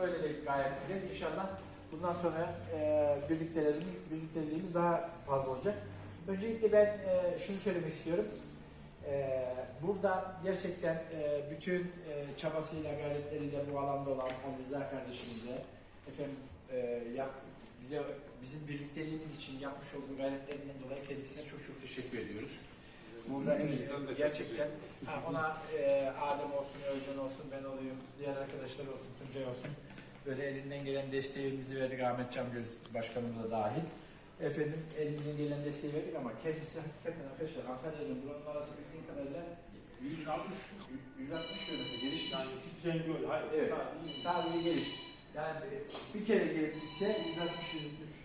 Böyle de gayet güzel. İnşallah bundan sonra e, birlikteliğimiz, birlikteliğimiz daha fazla olacak. Öncelikle ben e, şunu söylemek istiyorum. E, burada gerçekten e, bütün e, çabasıyla, gayretleriyle bu alanda olan Ali Rıza kardeşimize, efendim e, yap, bize bizim birlikteliğimiz için yapmış olduğu gayretlerinden dolayı kendisine çok çok teşekkür ediyoruz. Burada evet, gerçekten ha, ona e, Adem olsun, Özcan olsun, ben olayım, diğer arkadaşlar olsun, Tuncay olsun. Böyle elinden gelen desteğimizi verdik Ahmet Camgöz Başkanım da dahil. Efendim elimizden gelen desteği verdik ama kendisi hakikaten arkadaşlar Antalya'nın buranın arası bildiğim kadarıyla 160 160 kilometre geliş Yani titreyen göl. Hayır. Evet. İyi. sadece geliş. Yani bir kere gelip gitse 160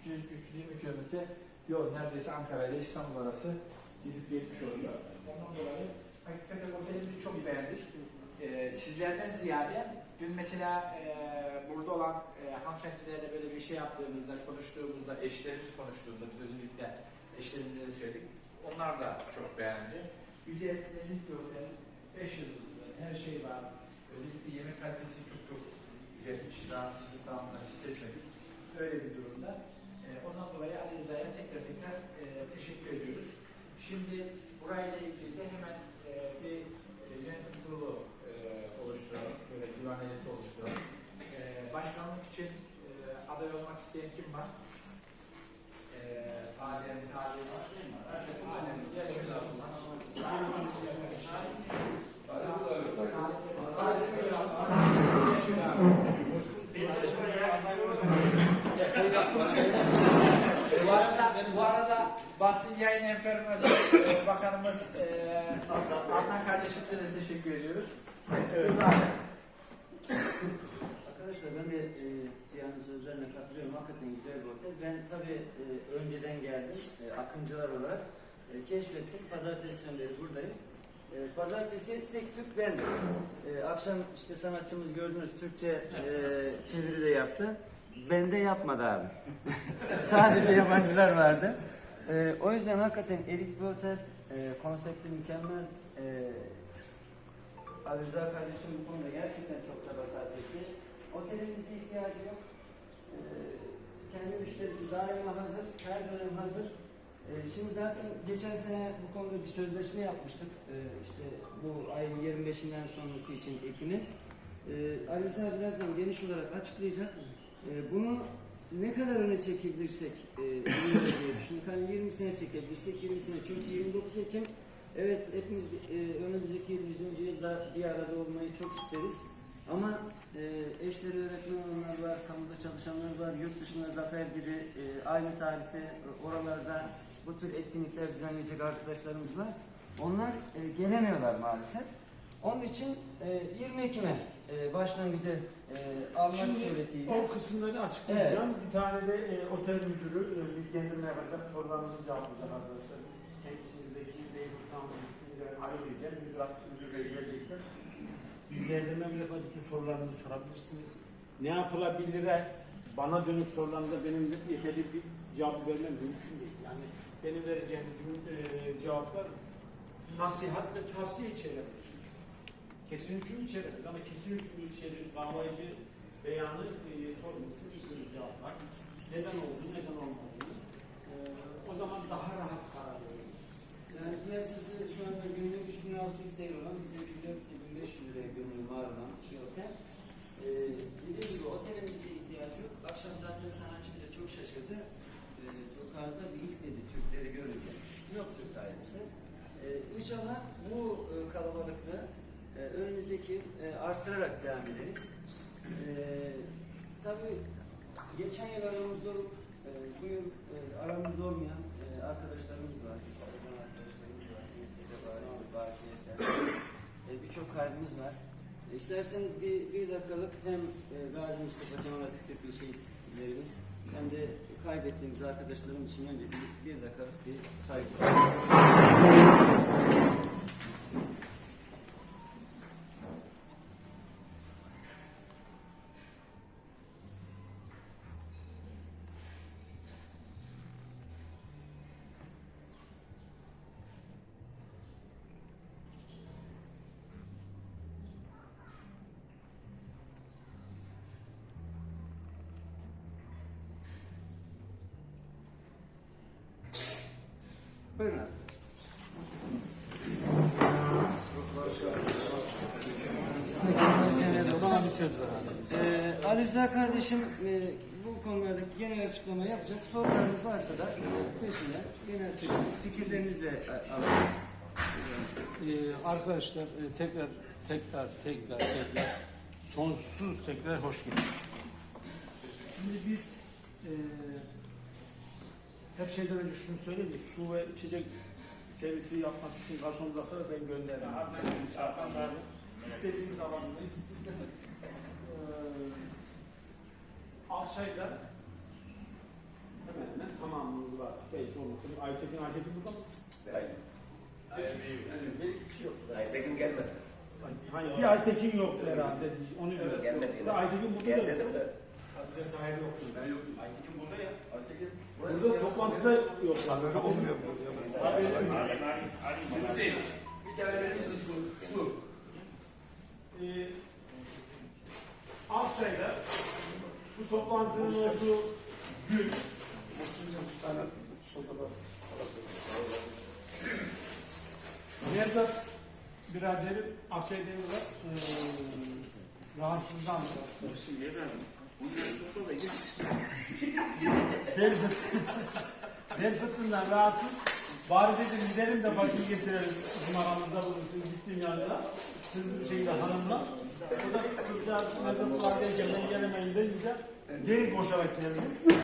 300 320 kilometre yol neredeyse Ankara ile İstanbul arası gidip gelmiş oluyor. Ondan dolayı hakikaten otelimizi çok beğendik. Ee, sizlerden ziyade dün mesela e, burada olan e, hanımefendilerle böyle bir şey yaptığımızda, konuştuğumuzda, eşlerimiz konuştuğunda, özellikle eşlerimize de söyledik. Onlar da çok beğendi. Nezih bir otel, 5 yıldızlı, her şey var. Özellikle yemek kalitesi çok çok güzel, hiç rahatsızlık falan hissetmedik. Öyle bir durumda. E, ondan dolayı Ali Rıza'ya tekrar tekrar e, teşekkür ediyoruz. Şimdi burayla ilgili de hemen e, bir e, yönetim kurulu e, oluşturalım, böyle divan heyeti oluşturalım. E, başkanlık için e, aday olmak isteyen kim var? E, Adem, Salih var. Adem, gel şöyle alalım. bu arada, bu arada basın yayın enformasyon e, bakanımız e, Adnan kardeşimize de teşekkür ediyoruz. Evet, Adem. Arkadaşlar ben de e, Cihan'ın sözlerine katılıyorum. Hakikaten güzel bir otel. Ben tabii e, önceden geldim. E, akıncılar olarak e, keşfettim. Pazartesiden beri buradayım. E, pazartesi tek Türk bendim. E, akşam işte sanatçımız gördünüz Türkçe e, çeviri de yaptı. Bende yapmadı abi. Sadece yabancılar vardı. E, o yüzden hakikaten elit bir otel. E, konsepti mükemmel. E, Ali Rıza kardeşim bu konuda gerçekten çok çaba sarf etti. Otelimize ihtiyacı yok. Ee, kendi müşterisi daima hazır, her dönem hazır. Ee, şimdi zaten geçen sene bu konuda bir sözleşme yapmıştık. Ee, işte bu ayın 25'inden sonrası için Ekim'in. Ee, Ali Rıza birazdan geniş olarak açıklayacak. Ee, bunu ne kadar öne çekebilirsek e, diye düşündük. Hani 20 sene çekebilirsek 20 sene. Çünkü 29 Ekim Evet, hepimiz e, önümüzdeki 100. yılda bir arada olmayı çok isteriz. Ama e, eşleri öğretmen olanlar var, kamuda çalışanlar var, yurt dışında Zafer gibi e, aynı tarihte oralarda bu tür etkinlikler düzenleyecek arkadaşlarımız var. Onlar e, gelemiyorlar maalesef. Onun için e, 20 Ekim'e e, başlangıcı e, almak Şimdi suretiyle. o kısımları açıklayacağım. Bir tane de e, otel müdürü e, bilgilendirme yapacak. Sorularınızı cevaplayacak arkadaşlar. Biz kendisinizdeki Zeynep Tanrı'nın ayrılayacağız. Müdür müdürle gelecekler. Bilgilendirme. Bütün sorularınızı sorabilirsiniz. Ne yapılabilir? Bana dönük sorularınızda benim yeterli bir cevap vermem mümkün değil. Yani benim vereceğim e, cevaplar nasihat ve tavsiye içerebilir. Kesin hüküm içeremez ama kesin hüküm içerir bağlayıcı beyanı e, sorması ilgili cevaplar. Neden oldu, neden olmadı? E, o zaman daha rahat karar verir. Yani piyasası şu anda günlük 3600 TL olan bize 4500 liraya gönül var olan bir otel. Ee, dediğim gibi otelimize ihtiyacı yok. Akşam zaten sanatçı bile çok şaşırdı. Ee, Turkuaz'da bir ilk dedi Türkleri görünce. Yok Türk ailesi. Ee, inşallah bu e, kalabalıklığı e, önümüzdeki e, arttırarak devam ederiz. Ee, tabii geçen yıl aramızda olup e, bu yıl e, aramızda olmayan e, arkadaşlarımız var. Arkadaşlarımız var. Bari Eser. E, Birçok kalbimiz var. İsterseniz bir, bir dakikalık hem Gazi Mustafa Kemal Atatürk'lü şehitlerimiz hem de kaybettiğimiz arkadaşlarımız için önce bir, bir dakikalık bir saygı. Buyurun. Ee, Ali Rıza kardeşim e, bu konulardaki genel açıklama yapacak. Sorularınız varsa da e, peşinden genel peşiniz, fikirlerinizi de alacağız. Ee, arkadaşlar e, tekrar tekrar tekrar tekrar sonsuz tekrar hoş geldiniz. Şimdi biz e, her şeyden önce şunu söyleyeyim? Su ve içecek servisi yapması için garson bırakır ben gönderdim. İstediğimiz alandayız. Akşay'da hemen hemen tamamımız var. Belki olmasa bir Aytekin Aytekin burada mı? Aytekin gelmedi. Hayır, bir Aytekin yoktu herhalde. Onu diyor. Gelmedi. Bir Aytekin burada Gel da dedim de. Burada toplantıda yok. Böyle olmuyor. Hüseyin, bir tane verir misin su? Su. Ee, Akçay'da bu toplantının olduğu gün Nevzat biraderim Akçay'da yıllar ee, rahatsızlandı. Bel fıtığından, bel rahatsız. Bari dedim gidelim de başını getirelim bizim aramızda bulunsun gittim yanına. Hızlı bir şekilde hanımla. O da kızcağız Nevzat var ben gelemeyim deyince geri koşarak geldim.